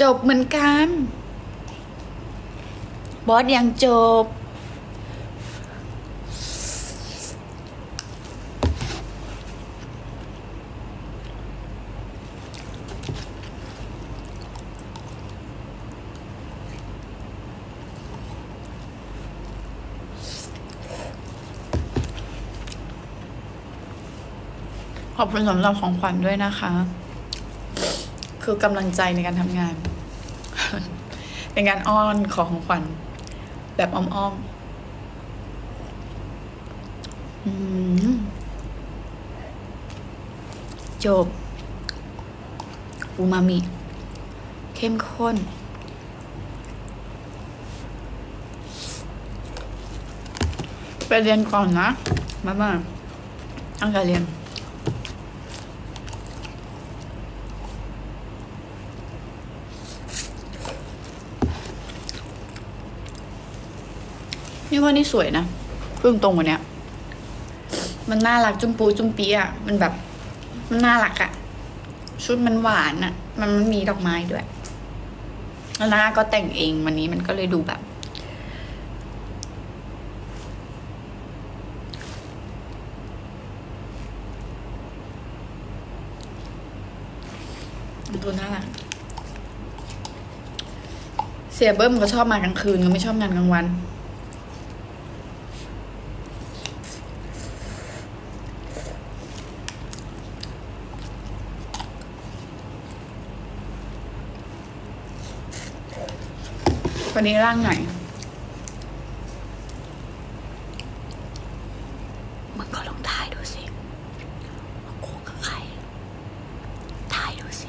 จบเหมือนกัน บอสยังจบ ขอบคุณสำหรับของขวัญด้วยนะคะ คือกำลังใจในการทำงาน เป็นการอ้อนขอของขวัญแบบอ้อมๆจบ อูมามิ เข้มข้นไปเรียนก่อนนะมามาตั้งใจเรียน นี่ว่านี่สวยนะพึ่งตรงว่าเนี้ย มันน่ารักจุมปูจุมปีอะ มันแบบ มันน่ารักอะ ชุดมันหวานอะมันมีดอกไม้ด้วยแล้วหน้าก็แต่งเองวันนี้มันก็เลยดูแบบ ดูน่ารักเสียเบิ้มก็ชอบมากลางคืนก็ไม่ชอบงานกลางวัน วันนี้ร่างไหนมึงก็ลองทายดูสิว่ากูคือใคร ทายดูสิ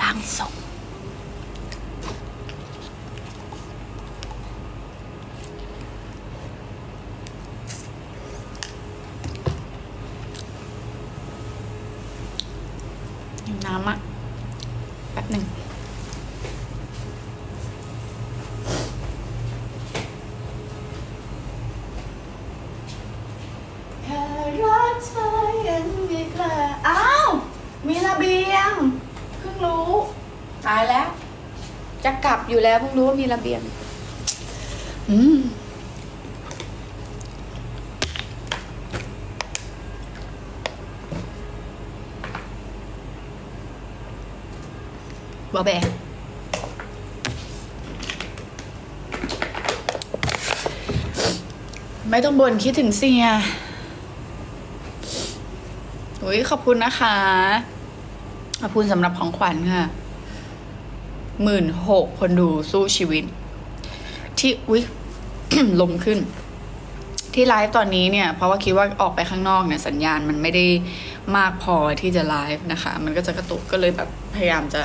ร่างทรงหิว น้ำอะแป๊บหนึ่งแค่รักเธอยังไม่กล้าอ้าว มีระเบียง เพิ่งรู้ ตายแล้ว จะกลับอยู่แล้วเพิ่งรู้ว่ามีระเบียง อืม อแบไม่ต้องบ่นคิดถึงเสียอุ้ยขอบคุณนะคะ ขอบคุณสำหรับของขวัญค่ะหมื่นหกคนดูสู้ชีวิต ที่อุ้ยลมขึ้น ที่ไลฟ์ตอนนี้เนี่ย เพราะว่าคิดว่าออกไปข้างนอกเนี่ย สัญญาณมันไม่ได้มากพอที่จะไลฟ์นะคะ มันก็จะกระตุกก็เลยแบบพยายามจะ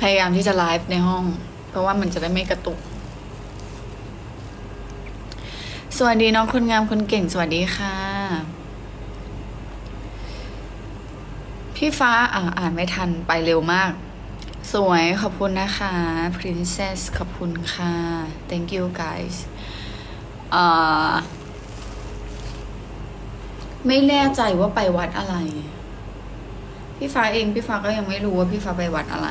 พยายามที่จะไลฟ์ในห้อง เพราะว่ามันจะได้ไม่กระตุก สวัสดีน้องคนงามคนเก่งสวัสดีค่ะ พี่ฟ้าอ่าอ่านไม่ทันไปเร็วมาก สวยขอบคุณนะคะ princess ขอบคุณค่ะ thank you guys อ่าไม่แน่ใจว่าไปวัดอะไร พี่ฟ้าเองพี่ฟ้าก็ยังไม่รู้ว่าพี่ฟ้าไปวัดอะไร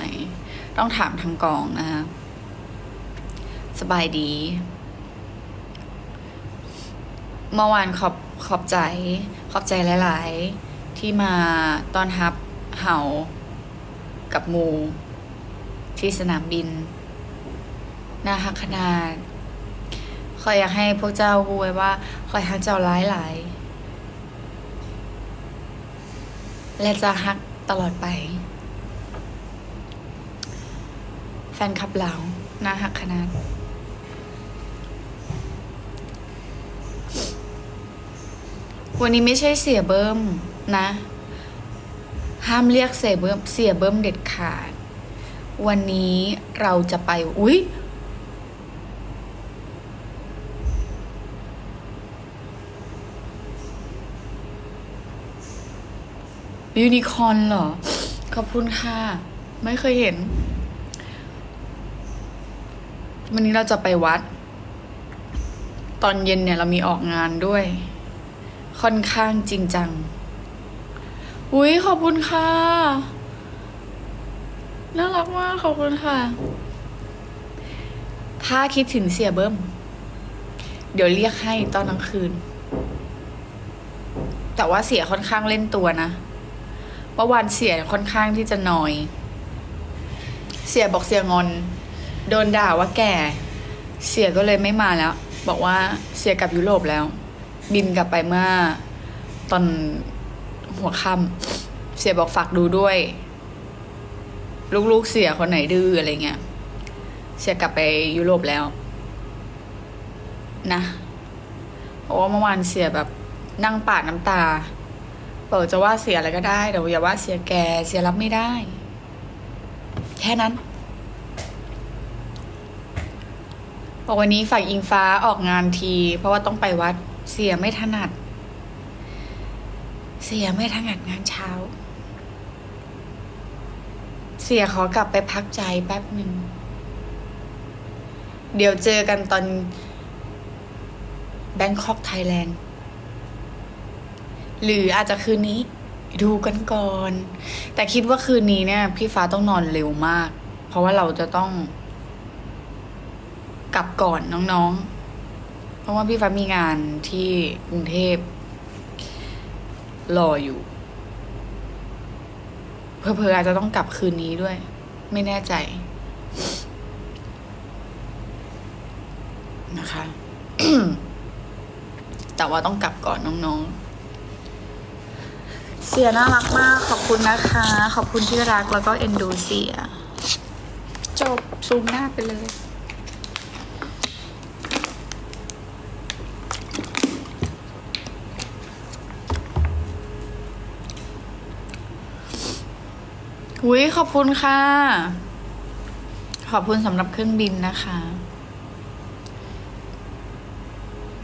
ต้องถามทางกองนะคะสบายดี เมื่อวานขอบขอบใจ ขอบใจหลาย ๆ ที่มาต้อนรับเห่ากับมูที่สนามบินนาฮักขนาดคอยอยากให้พวกเจ้ารู้ไว้ว่าคอยฮักเจ้าร้ายหลายและจะฮักตลอดไป แฟนคลับเราน่าฮักขนาดวันนี้ไม่ใช่เสียเบิ้มนะ ห้ามเรียกเสียเบิ้มเสียเบิ้มเด็ดขาด วันนี้เราจะไป อุ๊ย ยูนิคอร์นเหรอ ขอบคุณค่ะ ไม่เคยเห็น วันนี้เราจะไปวัด ตอนเย็นเนี่ยเรามีออกงานด้วย ค่อนข้างจริงจัง อุ้ยขอบคุณค่ะ น่ารักมากขอบคุณค่ะ ถ้าคิดถึงเสียเบิ้ม เดี๋ยวเรียกให้ตอนกลางคืน แต่ว่าเสียค่อนข้างเล่นตัวนะเมื่อวานเสียค่อนข้างที่จะนอย เสียบอกเสียงอน โดนด่าว่าแก่ เสียก็เลยไม่มาแล้ว บอกว่าเสียกลับยุโรปแล้ว บินกลับไปเมื่อตอนหัวค่ำเสียบอกฝากดูด้วย ลูกๆเสียคนไหนดื้ออะไรเงี้ย เสียกลับไปยุโรปแล้ว นะเพราะว่าเมื่อวานเสียแบบนั่งปาดน้ำตาเปิดจะว่าเสียอะไรก็ได้แต่อย่าว่าเสียแกเสียรับไม่ได้ แค่นั้น บอกวันนี้ฝ่ายอิงฟ้าออกงานที เพราะว่าต้องไปวัดเสียไม่ถนัด เสียไม่ถนัดงานเช้า เสียขอกลับไปพักใจแป๊บหนึ่ง เดี๋ยวเจอกันตอนแบงคอกไทยแลนด์หรืออาจจะคืนนี้ดูกันก่อน แต่คิดว่าคืนนี้เนี่ย พี่ฟ้าต้องนอนเร็วมาก เพราะว่าเราจะต้อง กลับก่อนน้องๆ เพราะว่าพี่ฟ้ามีงานที่กรุงเทพรออยู่ เพอเพอๆอาจจะต้องกลับคืนนี้ด้วย ไม่แน่ใจ นะคะ แต่ว่าต้องกลับก่อนน้องๆเสียน่ารักมาก ขอบคุณนะคะ ขอบคุณที่รักแล้วก็เอ็นดูเสีย จบซูมหน้าไปเลย อุ้ยขอบคุณค่ะ ขอบคุณสำหรับเครื่องบินนะคะ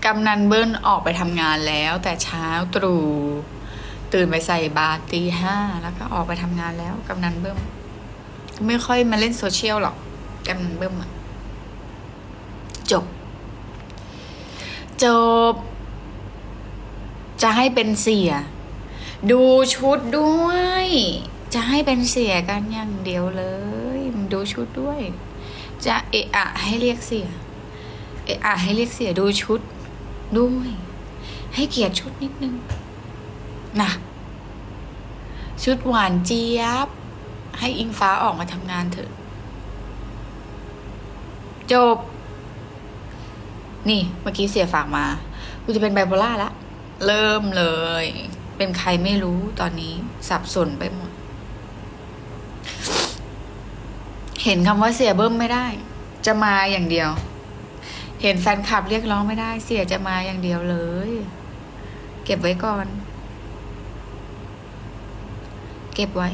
กำนันเบิ้ลออกไปทำงานแล้วแต่เช้าตรู่ตื่นไปใส่บาตรตีห้าแล้วก็ออกไปทำงานแล้วกำนันเบิ้มไม่ค่อยมาเล่นโซเชียลหรอกกำนันเบิ้มอะจบ จบ จะให้เป็นเสีย ดูชุดด้วย จะให้เป็นเสียกันอย่างเดียวเลยดูชุดด้วย จะเอะอะให้เรียกเสีย เอะอะให้เรียกเสียดูชุดด้วย ให้เกียรติชุดนิดนึงนะชุดหวานเจี๊ยบ ให้อิงฟ้าออกมาทำงานเถอะ จบ นี่เมื่อกี้เสียฝากมากูจะเป็นไบโพล่าละ เริ่มเลย เป็นใครไม่รู้ตอนนี้สับสนไปหมด เห็นคำว่าเสียเบิ้มไม่ได้ จะมาอย่างเดียว เห็นแฟนคลับเรียกร้องไม่ได้ เสียจะมาอย่างเดียวเลย เก็บไว้ก่อน เก็บไว้